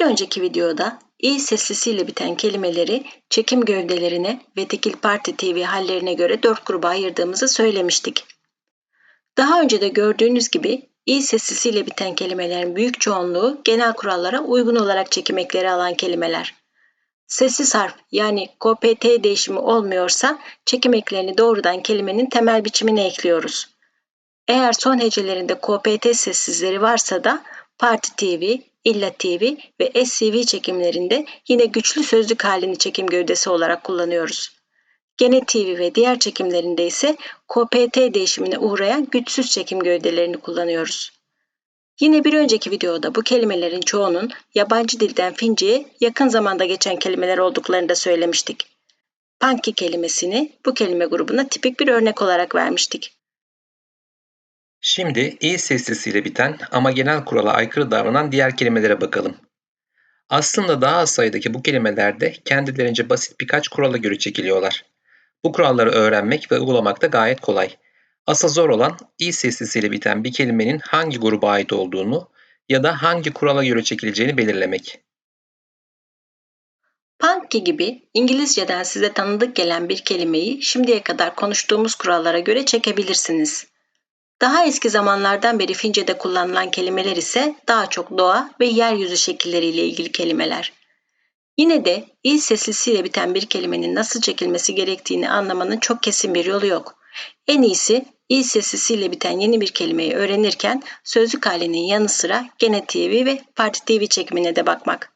Bir önceki videoda i seslisiyle biten kelimeleri çekim gövdelerine ve tekil parti TV hallerine göre dört gruba ayırdığımızı söylemiştik. Daha önce de gördüğünüz gibi i seslisiyle biten kelimelerin büyük çoğunluğu genel kurallara uygun olarak çekim ekleri alan kelimeler. Sessiz harf yani KPT değişimi olmuyorsa çekim eklerini doğrudan kelimenin temel biçimine ekliyoruz. Eğer son hecelerinde KPT sessizleri varsa da Parti TV, İlla TV ve SCV çekimlerinde yine güçlü sözlük halini çekim gövdesi olarak kullanıyoruz. Gene TV ve diğer çekimlerinde ise KPT değişimine uğrayan güçsüz çekim gövdelerini kullanıyoruz. Yine bir önceki videoda bu kelimelerin çoğunun yabancı dilden Fince'ye yakın zamanda geçen kelimeler olduklarını da söylemiştik. Punky kelimesini bu kelime grubuna tipik bir örnek olarak vermiştik. Şimdi i seslisiyle biten ama genel kurala aykırı davranan diğer kelimelere bakalım. Aslında daha az sayıdaki bu kelimeler de kendilerince basit birkaç kurala göre çekiliyorlar. Bu kuralları öğrenmek ve uygulamak da gayet kolay. Asıl zor olan i seslisiyle biten bir kelimenin hangi gruba ait olduğunu ya da hangi kurala göre çekileceğini belirlemek. Punky gibi İngilizceden size tanıdık gelen bir kelimeyi şimdiye kadar konuştuğumuz kurallara göre çekebilirsiniz. Daha eski zamanlardan beri Fince'de kullanılan kelimeler ise daha çok doğa ve yeryüzü şekilleriyle ilgili kelimeler. Yine de i seslisiyle biten bir kelimenin nasıl çekilmesi gerektiğini anlamanın çok kesin bir yolu yok. En iyisi i seslisiyle biten yeni bir kelimeyi öğrenirken sözlük halinin yanı sıra gene TV ve parti TV çekimine de bakmak.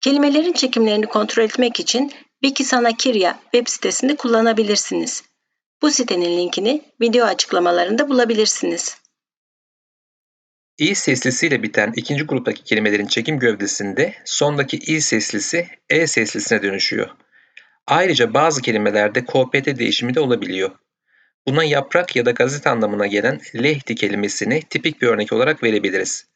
Kelimelerin çekimlerini kontrol etmek için Wikisanakiria web sitesini kullanabilirsiniz. Bu sitenin linkini video açıklamalarında bulabilirsiniz. İ seslisiyle biten ikinci gruptaki kelimelerin çekim gövdesinde sondaki i seslisi e seslisine dönüşüyor. Ayrıca bazı kelimelerde KPT değişimi de olabiliyor. Buna yaprak ya da gazete anlamına gelen lehti kelimesini tipik bir örnek olarak verebiliriz.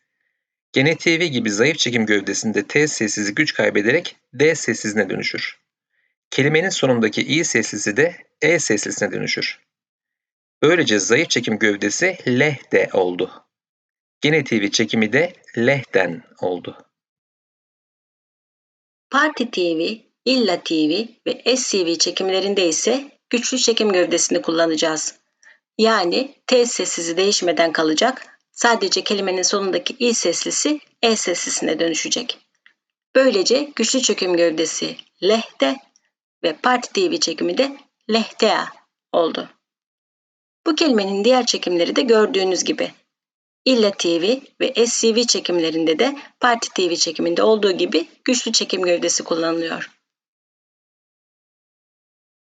Gene gibi zayıf çekim gövdesinde T sessizi güç kaybederek D sessizine dönüşür. Kelimenin sonundaki i seslisi de e seslisine dönüşür. Böylece zayıf çekim gövdesi lehde oldu. Gene TV çekimi de lehden oldu. Parti TV, İlla TV ve SCV çekimlerinde ise güçlü çekim gövdesini kullanacağız. Yani T sessizi değişmeden kalacak, sadece kelimenin sonundaki i seslisi e seslisine dönüşecek. Böylece güçlü çekim gövdesi lehte ve Parti TV çekimi de lehtea oldu. Bu kelimenin diğer çekimleri de gördüğünüz gibi. İlla TV ve SCV çekimlerinde de Parti TV çekiminde olduğu gibi güçlü çekim gövdesi kullanılıyor.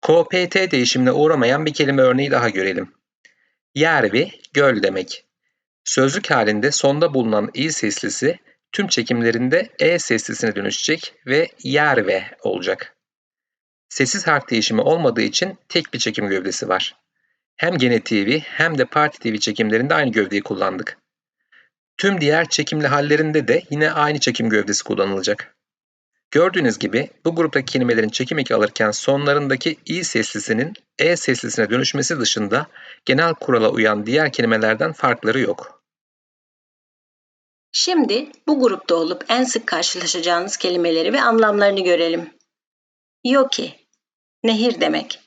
KPT değişimine uğramayan bir kelime örneği daha görelim. Yervi, göl demek. Sözlük halinde sonda bulunan i seslisi tüm çekimlerinde e seslisine dönüşecek ve yerve olacak. Sessiz harf değişimi olmadığı için tek bir çekim gövdesi var. Hem Gene TV hem de Parti TV çekimlerinde aynı gövdeyi kullandık. Tüm diğer çekimli hallerinde de yine aynı çekim gövdesi kullanılacak. Gördüğünüz gibi bu gruptaki kelimelerin çekim eki alırken sonlarındaki i seslisinin e seslisine dönüşmesi dışında genel kurala uyan diğer kelimelerden farkları yok. Şimdi bu grupta olup en sık karşılaşacağınız kelimeleri ve anlamlarını görelim. Yoki, nehir demek.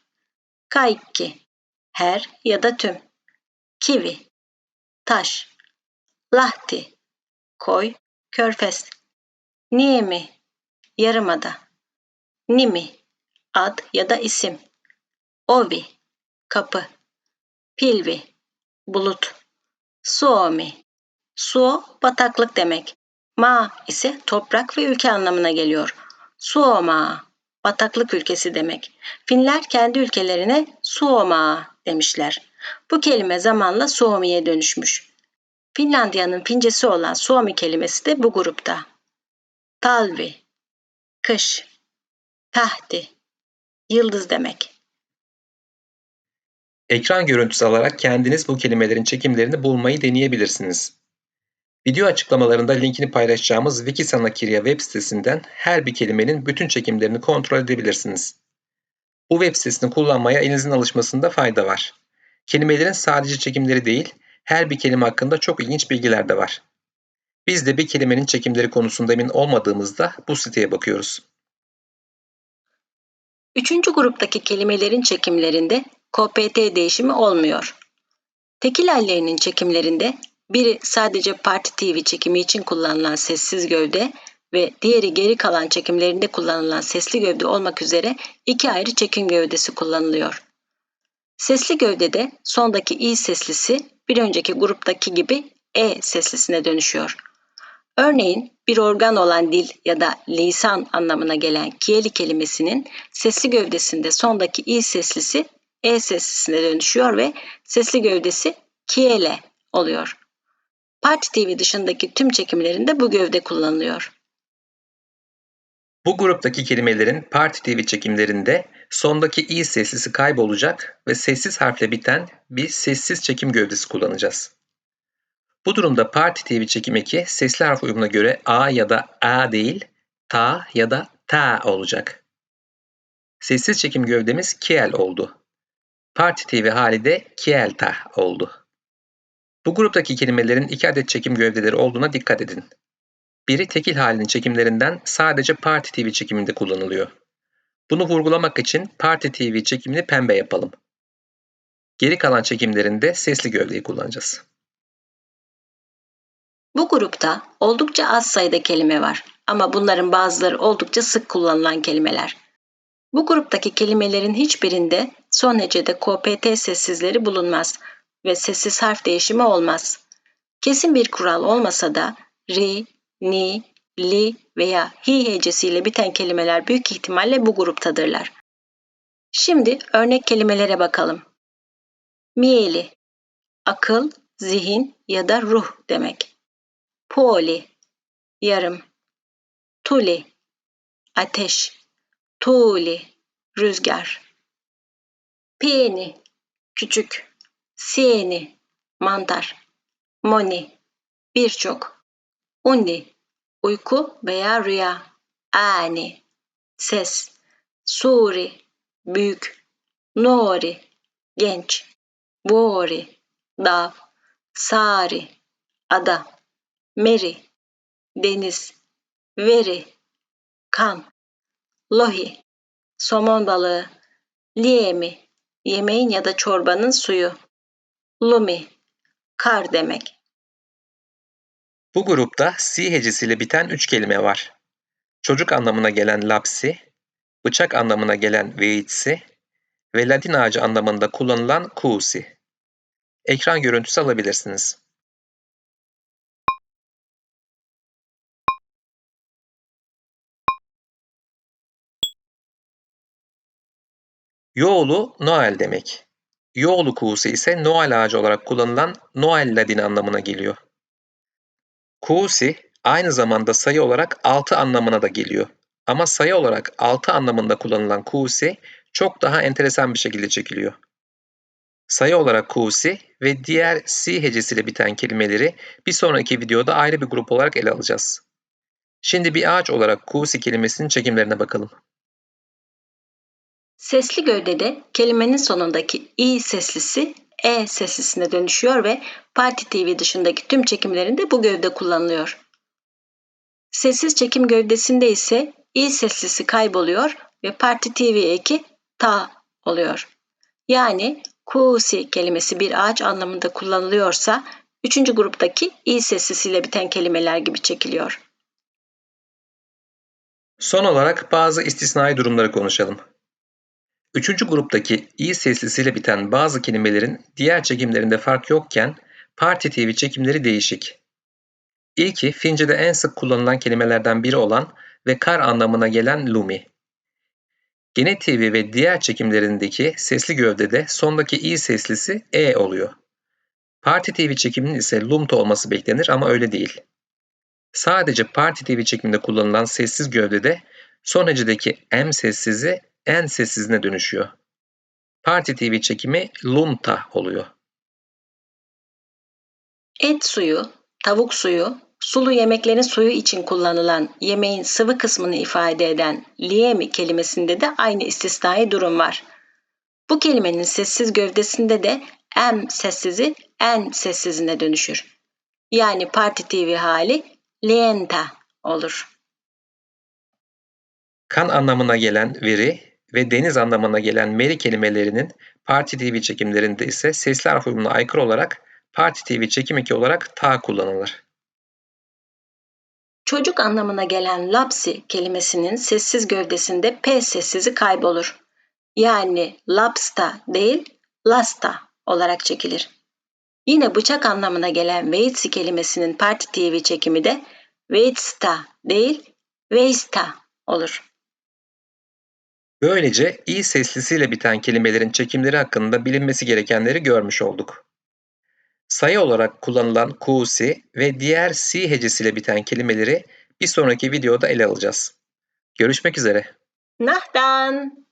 Kaikki, her ya da tüm. Kivi, taş. Lahti, koy, körfez. Niemi, yarımada. Nimi, ad ya da isim. Ovi, kapı. Pilvi, bulut. Suomi, suo bataklık demek. Ma ise toprak ve ülke anlamına geliyor. Suoma, bataklık ülkesi demek. Finler kendi ülkelerine Suoma demişler. Bu kelime zamanla Suomi'ye dönüşmüş. Finlandiya'nın Fincesi olan Suomi kelimesi de bu grupta. Talvi, kış, tahti, yıldız demek. Ekran görüntüsü alarak kendiniz bu kelimelerin çekimlerini bulmayı deneyebilirsiniz. Video açıklamalarında linkini paylaşacağımız Wikisanakirya web sitesinden her bir kelimenin bütün çekimlerini kontrol edebilirsiniz. Bu web sitesini kullanmaya elinizin alışmasında fayda var. Kelimelerin sadece çekimleri değil, her bir kelime hakkında çok ilginç bilgiler de var. Biz de bir kelimenin çekimleri konusunda emin olmadığımızda bu siteye bakıyoruz. Üçüncü gruptaki kelimelerin çekimlerinde KPT değişimi olmuyor. Tekil hallerinin çekimlerinde biri sadece Parti TV çekimi için kullanılan sessiz gövde ve diğeri geri kalan çekimlerinde kullanılan sesli gövde olmak üzere iki ayrı çekim gövdesi kullanılıyor. Sesli gövdede sondaki i seslisi bir önceki gruptaki gibi e seslisine dönüşüyor. Örneğin bir organ olan dil ya da lisan anlamına gelen kieli kelimesinin sesli gövdesinde sondaki i seslisi e seslisine dönüşüyor ve sesli gövdesi kiele oluyor. Parti TV dışındaki tüm çekimlerinde bu gövde kullanılıyor. Bu gruptaki kelimelerin Parti TV çekimlerinde sondaki i seslisi kaybolacak ve sessiz harfle biten bir sessiz çekim gövdesi kullanacağız. Bu durumda Parti TV çekim eki sesli harf uyumuna göre a ya da a değil, ta ya da ta olacak. Sessiz çekim gövdemiz kiel oldu. Parti TV hali de kielta oldu. Bu gruptaki kelimelerin iki adet çekim gövdeleri olduğuna dikkat edin. Biri tekil halinin çekimlerinden sadece Parti TV çekiminde kullanılıyor. Bunu vurgulamak için Parti TV çekimini pembe yapalım. Geri kalan çekimlerinde sesli gövdeyi kullanacağız. Bu grupta oldukça az sayıda kelime var ama bunların bazıları oldukça sık kullanılan kelimeler. Bu gruptaki kelimelerin hiçbirinde son hecede KPT sessizleri bulunmaz ve sessiz harf değişimi olmaz. Kesin bir kural olmasa da ri, ni, li veya hi hecesiyle biten kelimeler büyük ihtimalle bu gruptadırlar. Şimdi örnek kelimelere bakalım. Mieli, akıl, zihin ya da ruh demek. Poli, yarım. Tuli, ateş. Tuli, rüzgar. Pieni, küçük. Sieni, mantar. Moni, birçok. Undi, uyku veya rüya. Ani, ses. Suri, büyük. Nori, genç. Bori, dağ. Sari, ada. Meri, deniz. Veri, kan. Lohi, somon balığı. Liemi, yemeğin ya da çorbanın suyu. Lumi, kar demek. Bu grupta si hecesiyle biten üç kelime var. Çocuk anlamına gelen lapsi, bıçak anlamına gelen veitsi ve Latin ağacı anlamında kullanılan kusi. Ekran görüntüsü alabilirsiniz. Yoğulu Noel demek. Yoğulu kuğusu ise Noel ağacı olarak kullanılan Noel Ladin anlamına geliyor. Kuğusi aynı zamanda sayı olarak 6 anlamına da geliyor. Ama sayı olarak 6 anlamında kullanılan kuğusi çok daha enteresan bir şekilde çekiliyor. Sayı olarak kuğusi ve diğer si hecesiyle biten kelimeleri bir sonraki videoda ayrı bir grup olarak ele alacağız. Şimdi bir ağaç olarak kuğusi kelimesinin çekimlerine bakalım. Sesli gövdede kelimenin sonundaki i seslisi e seslisine dönüşüyor ve Parti TV dışındaki tüm çekimlerinde bu gövde kullanılıyor. Sessiz çekim gövdesinde ise i seslisi kayboluyor ve Parti TV eki ta oluyor. Yani kusi kelimesi bir ağaç anlamında kullanılıyorsa üçüncü gruptaki i seslisiyle biten kelimeler gibi çekiliyor. Son olarak bazı istisnai durumları konuşalım. Üçüncü gruptaki i seslisiyle biten bazı kelimelerin diğer çekimlerinde fark yokken Parti TV çekimleri değişik. İlki Fince'de en sık kullanılan kelimelerden biri olan ve kar anlamına gelen lumi. Gene TV ve diğer çekimlerindeki sesli gövdede sondaki i seslisi e oluyor. Parti TV çekiminin ise lumta olması beklenir ama öyle değil. Sadece Parti TV çekiminde kullanılan sessiz gövdede son hecedeki m sessizi en sessizine dönüşüyor. Parti TV çekimi lunta oluyor. Et suyu, tavuk suyu, sulu yemeklerin suyu için kullanılan yemeğin sıvı kısmını ifade eden liemi kelimesinde de aynı istisnai durum var. Bu kelimenin sessiz gövdesinde de m sessizi en sessizine dönüşür. Yani Parti TV hali lenta olur. Kan anlamına gelen veri ve deniz anlamına gelen meri kelimelerinin Parti TV çekimlerinde ise sesli harf uyumuna aykırı olarak Parti TV çekim eki olarak ta kullanılır. Çocuk anlamına gelen lapsi kelimesinin sessiz gövdesinde P sessizi kaybolur. Yani lapsta değil, lasta olarak çekilir. Yine bıçak anlamına gelen veitsi kelimesinin Parti TV çekimi de veitsta değil, veista olur. Böylece i seslisiyle biten kelimelerin çekimleri hakkında bilinmesi gerekenleri görmüş olduk. Sayı olarak kullanılan kusi ve diğer si hecesiyle biten kelimeleri bir sonraki videoda ele alacağız. Görüşmek üzere. Nahdan!